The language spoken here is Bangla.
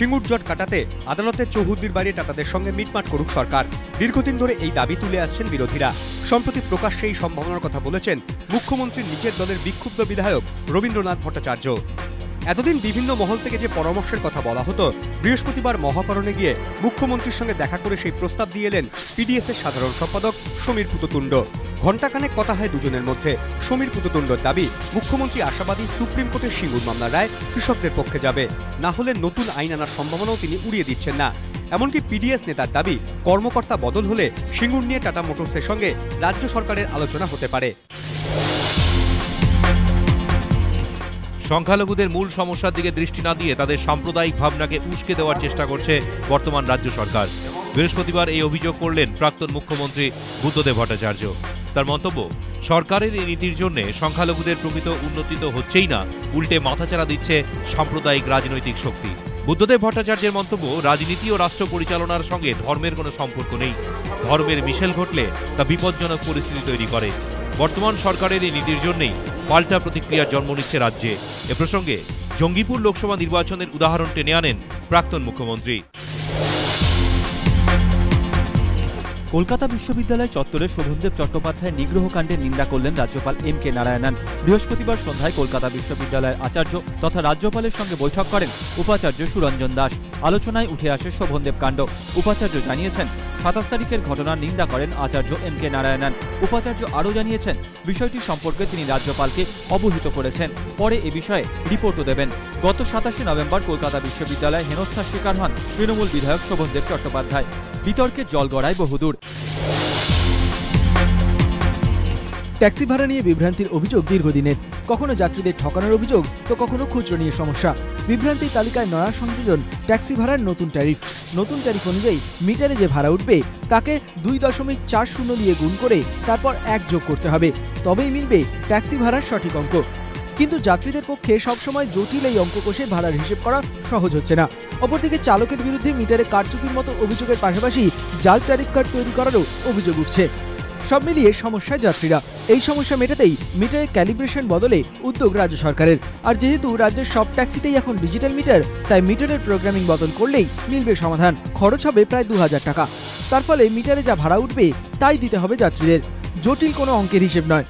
সিঙ্গুর জট কাটাতে আদালতের চৌহুদ্দির বাইরে টাটাদের সঙ্গে মিটমাট করুক সরকার। দীর্ঘদিন ধরে এই দাবি তুলে আসছেন বিরোধীরা। সম্প্রতি প্রকাশ্যে এই সম্ভাবনার কথা বলেছেন মুখ্যমন্ত্রীর নিজের দলের বিক্ষুব্ধ বিধায়ক রবীন্দ্রনাথ ভট্টাচার্য। এতদিন বিভিন্ন মহল থেকে যে পরামর্শের কথা বলা হতো, বৃহস্পতিবার মহাকরণে গিয়ে মুখ্যমন্ত্রীর সঙ্গে দেখা করে সেই প্রস্তাব দিয়ে এলেন পিডিএস এর সাধারণ সম্পাদক সমীর পুততুণ্ড। ঘণ্টাখানেক কথা হয় দুজনের মধ্যে। সমীর পুততুণ্ডর দাবি, মুখ্যমন্ত্রী আশাবাদী সুপ্রিম কোর্টের সিঙ্গুর মামলার রায় কৃষকদের পক্ষে যাবে। না হলে নতুন আইন আনার সম্ভাবনাও তিনি উড়িয়ে দিচ্ছেন না। এমনকি পিডিএস নেতার দাবি, কর্মকর্তা বদল হলে সিঙ্গুর নিয়ে টাটা মোটরসের সঙ্গে রাজ্য সরকারের আলোচনা হতে পারে। সংখ্যালঘুদের মূল সমস্যার দিকে দৃষ্টি না দিয়ে তাদের সাম্প্রদায়িক ভাবনাকে উস্কে দেওয়ার চেষ্টা করছে বর্তমান রাজ্য সরকার। বৃহস্পতিবার এই অভিযোগ করলেন প্রাক্তন মুখ্যমন্ত্রী বুদ্ধদেব ভট্টাচার্য। তার মন্তব্য। সরকারের এই নীতির জন্য সংখ্যালঘুদের প্রকৃত উন্নতি তো হচ্ছেই না, উল্টে মাথাচাড়া দিচ্ছে সাম্প্রদায়িক রাজনৈতিক শক্তি। বুদ্ধদেব ভট্টাচার্যের মন্তব্য, রাজনীতি ও রাষ্ট্র পরিচালনার সঙ্গে ধর্মের কোনো সম্পর্ক নেই। ধর্মের মিশেল ঘটলে তা বিপজ্জনক পরিস্থিতি তৈরি করে। বর্তমান সরকারের এই নীতির জন্যই পাল্টা প্রতিক্রিয়ার জন্ম নিচ্ছে রাজ্যে। এ প্রসঙ্গে জঙ্গিপুর লোকসভা নির্বাচনের উদাহরণ টেনে আনেন প্রাক্তন মুখ্যমন্ত্রী। কলকাতা বিশ্ববিদ্যালয় চত্বরে শোভনদেব চট্টোপাধ্যায় নিগ্রহ কাণ্ডের নিন্দা করলেন রাজ্যপাল এম কে নারায়ণন। বৃহস্পতিবার সন্ধ্যায় কলকাতা বিশ্ববিদ্যালয়ের আচার্য তথা রাজ্যপালের সঙ্গে বৈঠক করেন উপাচার্য সুরঞ্জন দাস। আলোচনায় উঠে আসে শোভনদেব কাণ্ড। উপাচার্য জানিয়েছেন, সাতাশ তারিখের ঘটনার নিন্দা করেন আচার্য এম কে নারায়ণন। উপাচার্য আরও জানিয়েছেন, বিষয়টি সম্পর্কে তিনি রাজ্যপালকে অবহিত করেছেন। পরে এ বিষয়ে রিপোর্টও দেবেন। গত সাতাশে নভেম্বর কলকাতা বিশ্ববিদ্যালয়ে হেনস্থার শিকার হন তৃণমূল বিধায়ক শোভনদেব চট্টোপাধ্যায়। বিতর্কে জল গড়ায় বহুদূর। ট্যাক্সি ভাড়া নিয়ে বিভ্রান্তির অভিযোগ দীর্ঘদিনের। কখনো যাত্রীদের ঠকানোর অভিযোগ, তো কখনো খুচরো নিয়ে সমস্যা। বিভ্রান্তির তালিকায় নয়া সংযোজন, ট্যাক্সি ভাড়ার নতুন ট্যারিফ। নতুন ট্যারিফ অনুযায়ী মিটারে যে ভাড়া উঠবে, তাকে দুই দশমিক চার শূন্য দিয়ে গুণ করে তারপর এক যোগ করতে হবে। তবেই মিলবে ট্যাক্সি ভাড়ার সঠিক অঙ্ক। কিন্তু যাত্রীদের পক্ষে সবসময় জটিল এই অঙ্ক ভাড়ার হিসেব করা সহজ হচ্ছে না। অপরদিকে চালকের বিরুদ্ধে মিটারে কারচুপির মতো অভিযোগের পাশাপাশি জাল ট্যারিফ কার্ড তৈরি করারও অভিযোগ উঠছে। সব মিলিয়ে সমস্যায় যাত্রীরা। এই সমস্যা মেটাতেই মিটারে ক্যালিব্রেশন বদলে উদ্যোগ রাজ্য সরকারের। আর যেহেতু রাজ্যের সব ট্যাক্সিতেই এখন ডিজিটাল মিটার, তাই মিটারের প্রোগ্রামিং বদল করলেই মিলবে সমাধান। খরচ হবে প্রায় দু হাজার টাকা। তার ফলে মিটারে যা ভাড়া উঠবে, তাই দিতে হবে যাত্রীদের। জটিল কোনো অঙ্কের হিসেব নয়।